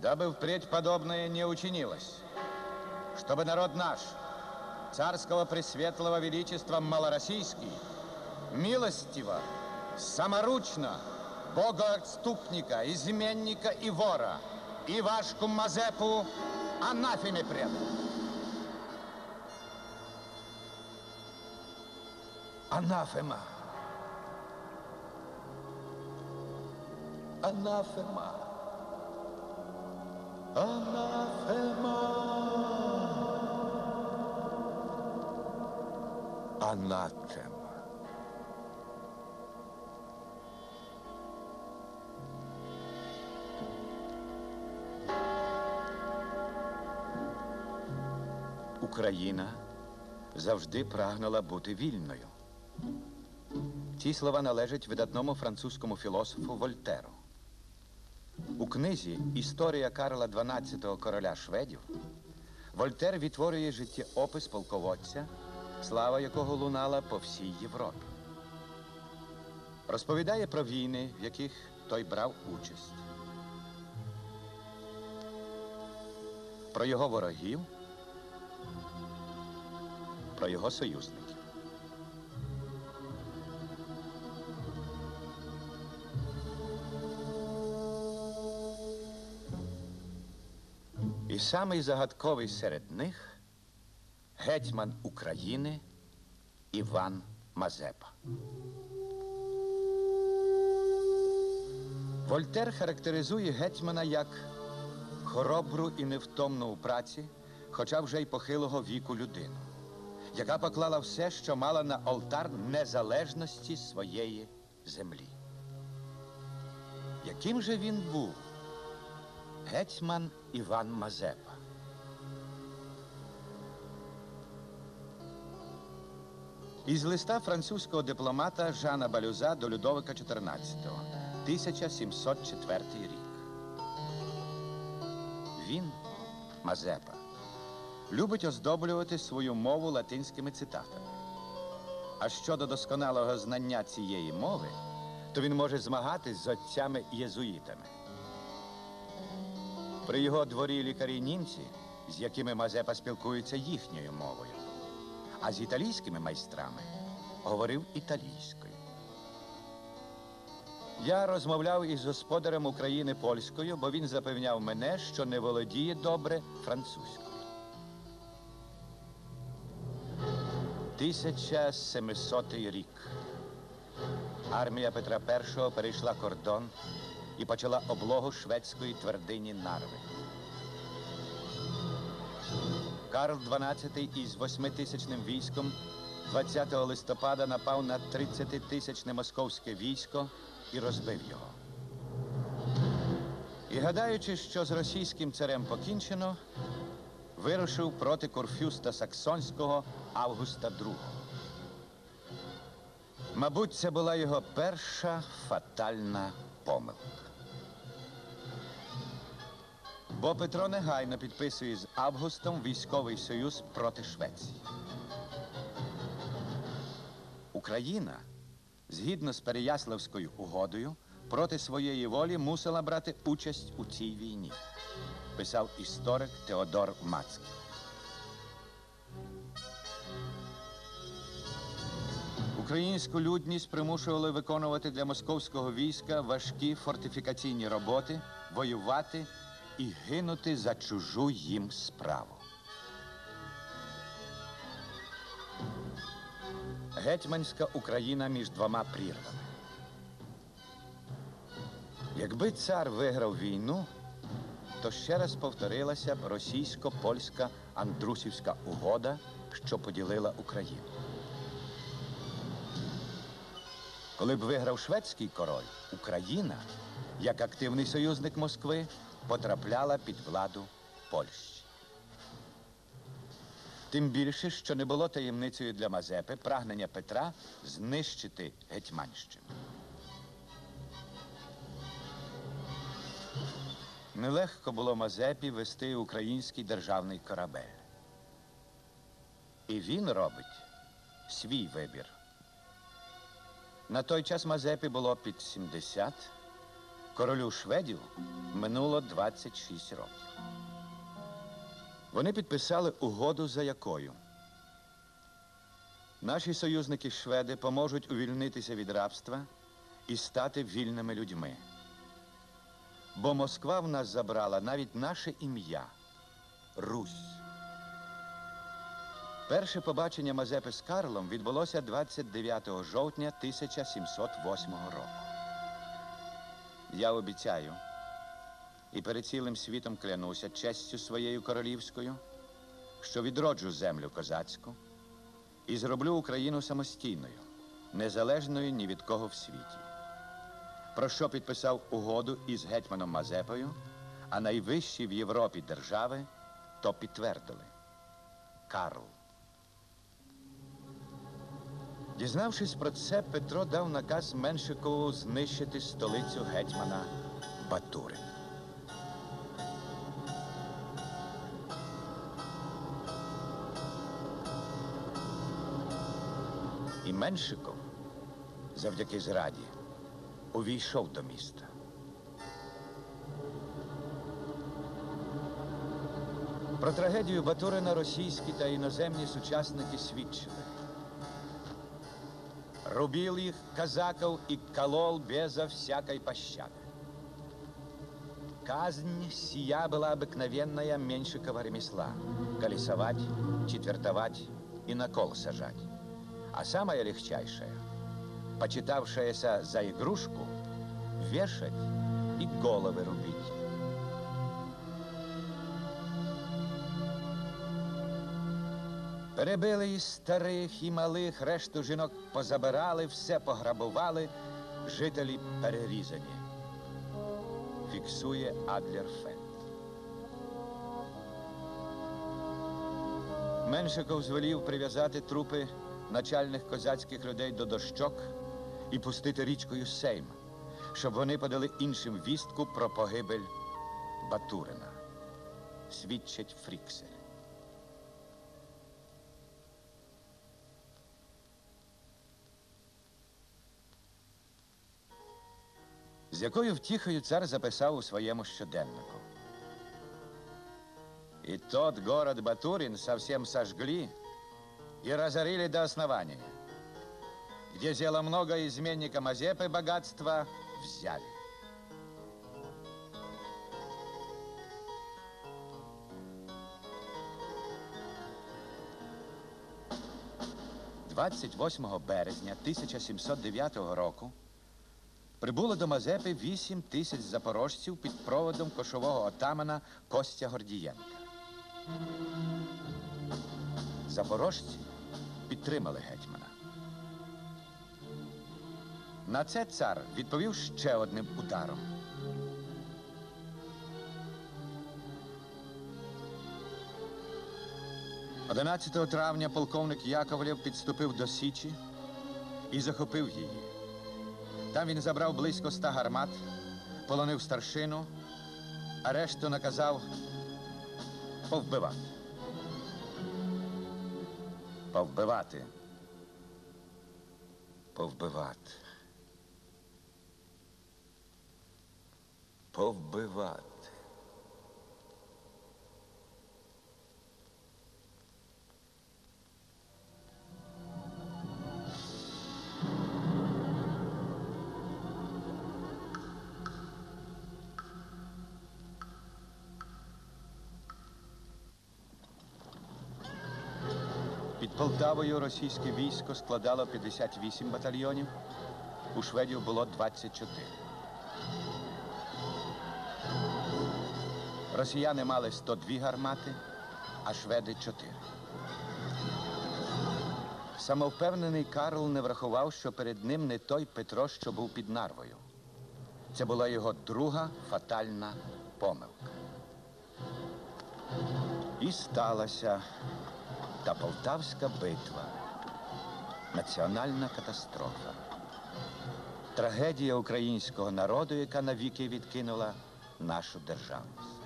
дабы впредь подобное не учинилось, чтобы народ наш, царского пресветлого величества малороссийский, милостиво, саморучно, богоотступника, изменника и вора, и вашку Мазепу анафеме предал. Анафема. Анафема. Анафема. Анатема. Україна завжди прагнула бути вільною. Ці слова належать видатному французькому філософу Вольтеру. У книзі Історія Карла XII короля шведів Вольтер відтворює життєопис полководця, слава якого лунала по всій Європі. Розповідає про війни, в яких той брав участь, про його ворогів, про його союзників. Самий загадковий серед них гетьман України Іван Мазепа. Вольтер характеризує гетьмана як хоробру і невтомну у праці, хоча вже й похилого віку людину, яка поклала все, що мала на алтар незалежності своєї землі. Яким же він був? Гетьман Іван Мазепа. Із листа французького дипломата Жана Балюза до Людовика XIV, 1704 рік. Він, Мазепа, любить оздоблювати свою мову латинськими цитатами. А щодо досконалого знання цієї мови, то він може змагатись з отцями-єзуїтами. При його дворі лікарі німці, з якими Мазепа спілкується їхньою мовою, а з італійськими майстрами говорив італійською. Я розмовляв із господарем України польською, бо він запевняв мене, що не володіє добре французькою. 1700 рік. Армія Петра І перейшла кордон і почала облогу шведської твердині Нарви. Карл XII із восьмитисячним військом 20 листопада напав на 30-тисячне московське військо і розбив його. І гадаючи, що з російським царем покінчено, вирушив проти Корфюста Саксонського Августа II. Мабуть, це була його перша фатальна помилка. Бо Петро негайно підписує з Августом військовий союз проти Швеції. Україна, згідно з Переяславською угодою, проти своєї волі мусила брати участь у цій війні, писав історик Теодор Мацький. Українську людність примушували виконувати для московського війська важкі фортифікаційні роботи, воювати і гинути за чужу їм справу. Гетьманська Україна між двома прірвами. Якби цар виграв війну, то ще раз повторилася б російсько-польська Андрусівська угода, що поділила Україну. Коли б виграв шведський король, Україна, як активний союзник Москви, потрапляла під владу Польщі. Тим більше, що не було таємницею для Мазепи прагнення Петра знищити Гетьманщину. Нелегко було Мазепі вести український державний корабель. І він робить свій вибір. На той час Мазепі було під 70, Королю шведів минуло 26 років. Вони підписали угоду, за якою наші союзники шведи поможуть увільнитися від рабства і стати вільними людьми. Бо Москва в нас забрала навіть наше ім'я Русь. Перше побачення Мазепи з Карлом відбулося 29 жовтня 1708 року. Я обіцяю і перед цілим світом клянуся честю своєю королівською, що відроджу землю козацьку і зроблю Україну самостійною, незалежною ні від кого в світі. Про що підписав угоду із гетьманом Мазепою, а найвищі в Європі держави то підтвердили. Карл. Дізнавшись про це, Петро дав наказ Меншикову знищити столицю гетьмана Батури. І Меншиков, завдяки зраді, увійшов до міста. Про трагедію Батурина російські та іноземні сучасники свідчили. Рубил их казаков и колол безо всякой пощады. Казнь сия была обыкновенная меньшикова ремесла. Колесовать, четвертовать и на кол сажать. А самая легчайшая, почитавшаяся за игрушку, вешать и головы рубить. Перебили і старих, і малих, решту жінок позабирали, все пограбували, жителі перерізані. Фіксує Адлер Фент. Меншиков звелів прив'язати трупи начальних козацьких людей до дощок і пустити річкою Сейм, щоб вони подали іншим вістку про погибель Батурина. Свідчить Фріксель. З якою втіхою цар записав у своєму щоденнику. И тот город Батурин совсем сожгли и разорили до основания, где зело много изменника Мазепы богатства взяли. «28 березня 1709 року Прибуло до Мазепи 8 тисяч запорожців під проводом кошового отамана Костя Гордієнка. Запорожці підтримали гетьмана. На це цар відповів ще одним ударом. Одинадцятого травня полковник Яковлєв підступив до Січі і захопив її. Там він забрав близько ста гармат, полонив старшину, а решту наказав повбивати. Повбивати. Повбивати. Повбивати. Полтавою російське військо складало 58 батальйонів, у шведів було 24. Росіяни мали 102 гармати, а шведи 4. Самовпевнений Карл не врахував, що перед ним не той Петро, що був під Нарвою. Це була його друга фатальна помилка. І сталася та Полтавська битва. Національна катастрофа. Трагедія українського народу, яка навіки відкинула нашу державність.